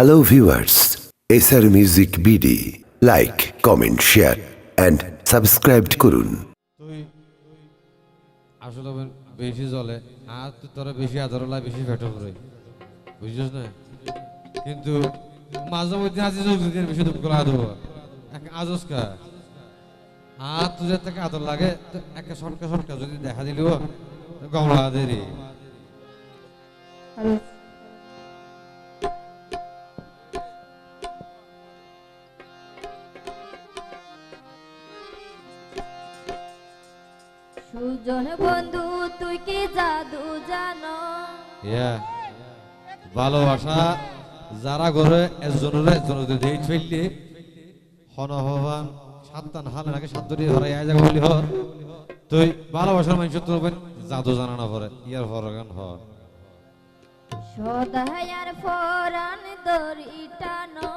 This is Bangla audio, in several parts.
Hello viewers, SR Music BD. Like, comment, share and subscribe করুন। তুই আসলে বেশি জলে আর তুই তোরা বেশি আদর লাই বেশি ফেটো করে। বুঝছিস না? কিন্তু মাঝে মধ্যে আজি যোগ দিন বেশি দুঃখ দেবো। এক আজস কা। আর তুই থেকে আদর লাগে তো একটা সরকা সরকা যদি দেখা দিলিও গম লাগা সুজন বন্ধু তুই কি জাদু জানো? ভালোবাসা যারা করে একজনের একজনের যদি দেই ফেললে হন হবান সাতটান হালে নাকি সাত ধরে হরাই আয় যাবে বলি হর। তুই ভালোবাসার মানুষ তোর জাদু জানা না পরে ইয়ার ফরগান হ সদায়ার ফরান দড়ি টানো।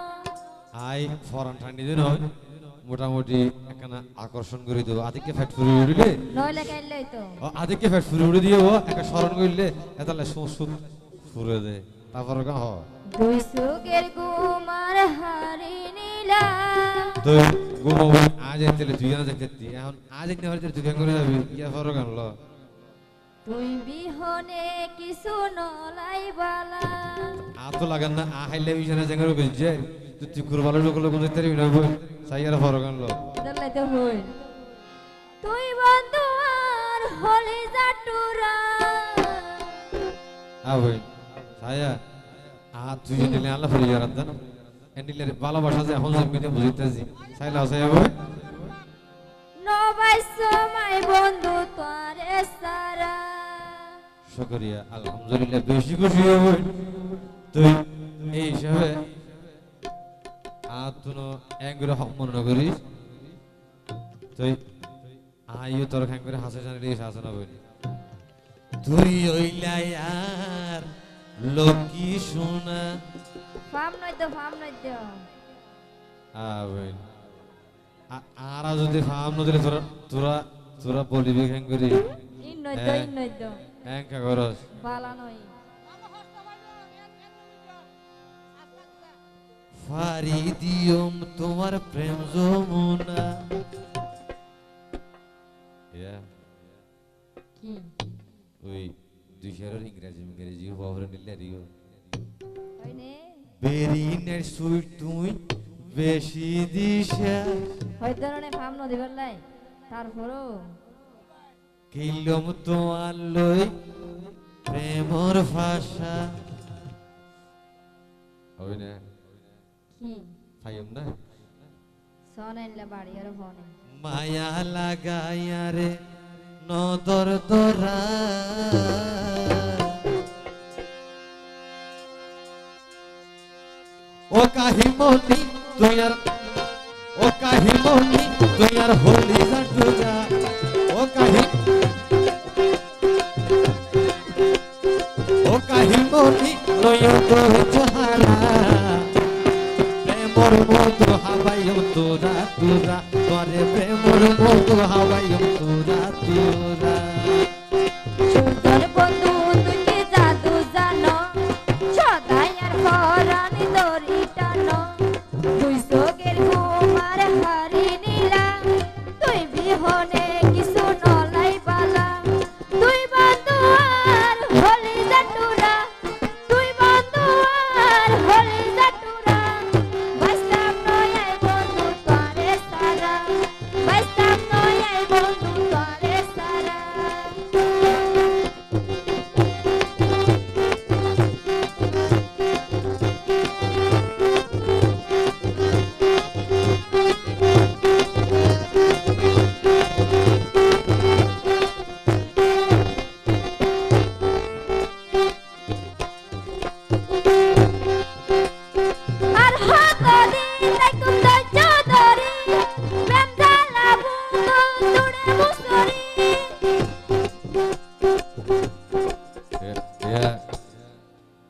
আই ফরান ঠান্ডি দিন হয়। মোটামুটি একখানা আকর্ষণ করে দেবো। আদিকে ফ্যাট ফুরি উড়িলে? আদিকে ফ্যাট ফুরি উড়ে দিয়ে ও একটা স্মরণ করলে এতালে সুদ ফুরে দে। তারপর গান হ। দুই সুগের গুমার হারি নীলা। তো গুমো আজ এতলে তুই না দেখতে। এখন আজ এনে হলে তুই কেন করে যাবি। ইয়া ফরক আনলো তুই বিহনে কিছু নলাই বালা আ তো লাগান না আ হাইলে বিছানা জাঙ্গার বেজে তুই তুই কুরবালো লোক লোক দেখতে রি না বই সাইয়ার ফরক আনলো। দলে তো হই। তুই বন্ধু আর হলি জাটুরা। আ বই সায়া আ তুই যদি আল্লাহ ফরি ইয়ার আদান এন্ডিলে ভালোবাসা যে এখন জমিতে বুঝিতেছি সাইলা সাইয়া বই নবাই সময় বন্ধু তোরে সারা। শুকরিয়া আলহামদুলিল্লাহ বেশি খুশি হই তুই এই হিসাবে করিস তুই আইও তোর খান করে হাসে জানি রে হাসে বলি তুই ওইলাই আর লকি সোনা ফাম নই তো ফাম নই তো। আবেন আর যদি ফাম নদিলে তোরা তোরা তোরা বলিবি খান করি। ইন নই তো ইন নই তো। এঙ্কা করস। বালা নই ফারি দিয়ম তোমার প্রেম যমুনা। ওই দুই শেয়ারের ইংরেজি ইংরেজি বাবরে নিলে রিও তুই বেশি দিশা হই ধরনের ফাম নদী বললাই তারপরও। কিলম তোমার লই প্রেমর ভাষা। ওই না। ফাইম না সনেনলে বাড়ি আর ফোনে মায়া লাগাইয়া রে নদর দরা ও কাহিমনি তুই আর ও কাহিমনি তুই আর হলি জাটুরা ও কাহি ও কাহিমনি নয়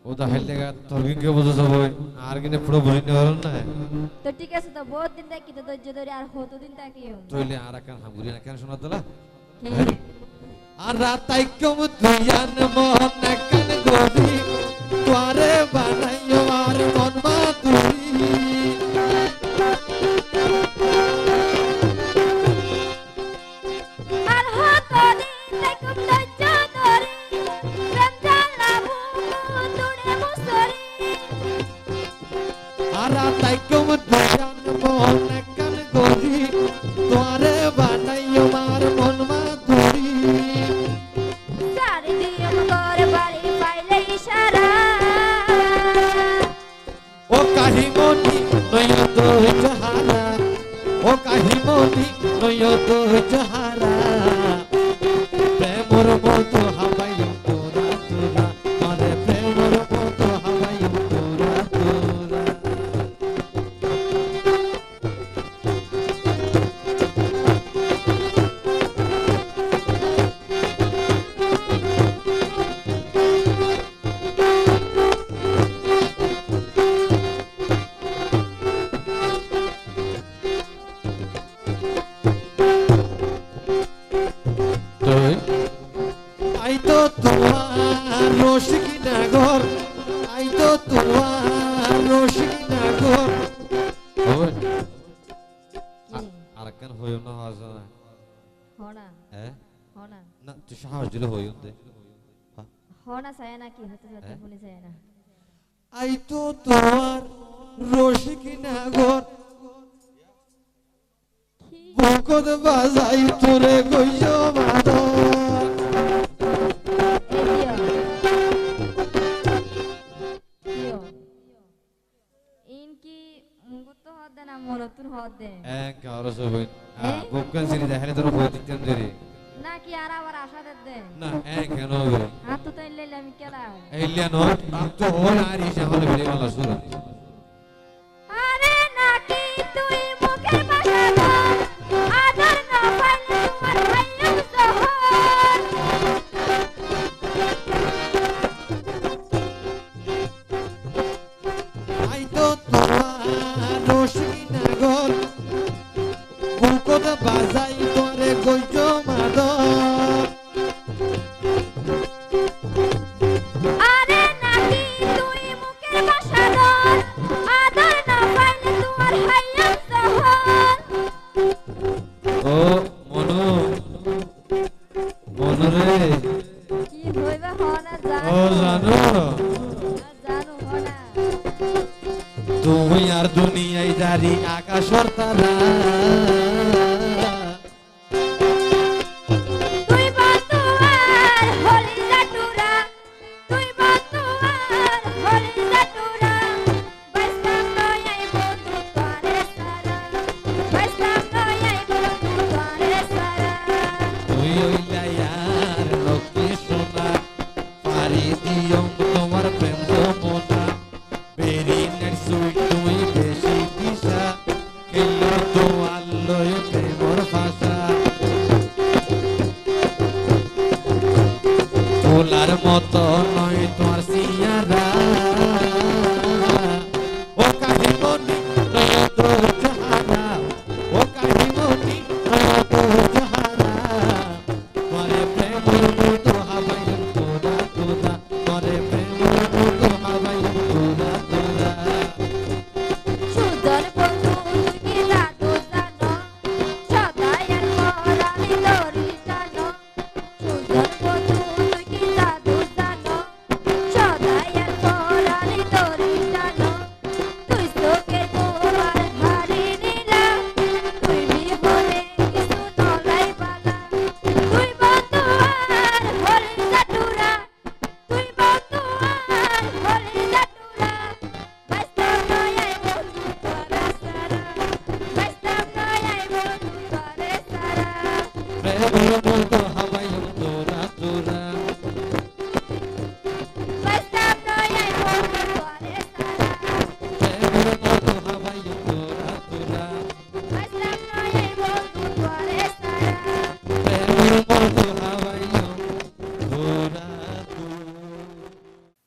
ওটা হেললে গা তোর কিনকে বুঝে যাব আর কিনে পুরো বুঝি নিয়ে পারেন না তো ঠিক আছে তো বহুত দিন থাকি তো ধৈর্য ধরি আর হত দিন থাকি তইলে আর কান হামগুলি না কেন শোনা দিলা আর রাতাই কম তুইয়ান মন কান গরি আরাতাইকুম দোকান মনে কান গরি তোরে বানাইও মার মন মাধুরি। সারি দিয়ম তোর বাড়ি পাইলে ইশারা। ও কাহিমনি নই তোমার রসিকি নাগর আই তো তোমার রসিকি নাগর আরেকখান হইও না হাজ না হনা? হ্যাঁ? হনা? না তুই সাহস দিলে হইও দে। হনা চায় না কি হতে হতে হ্যাঁ? শুনে না। আই তো তোমার রসিকি নাগর কি? বাজাই তোরে গইয় মাদর কি আর আবার আশা দে না এক কেন হবে হাত তো তাই আমি কেলা এইলিয়া নট তো হল আর ইসে হল বেরে বাংলা শুরু ও জানো। তুমি আর দুনিয়ায় দাঁড়ি আকাশর কেলো তো আল্লোয় প্রেমর ভাষা। ফুলার মতো নয় তোমার সিয়ারা ও কাহিমনি নয় তোর চাহারা ও কাহিমনি নয় তোর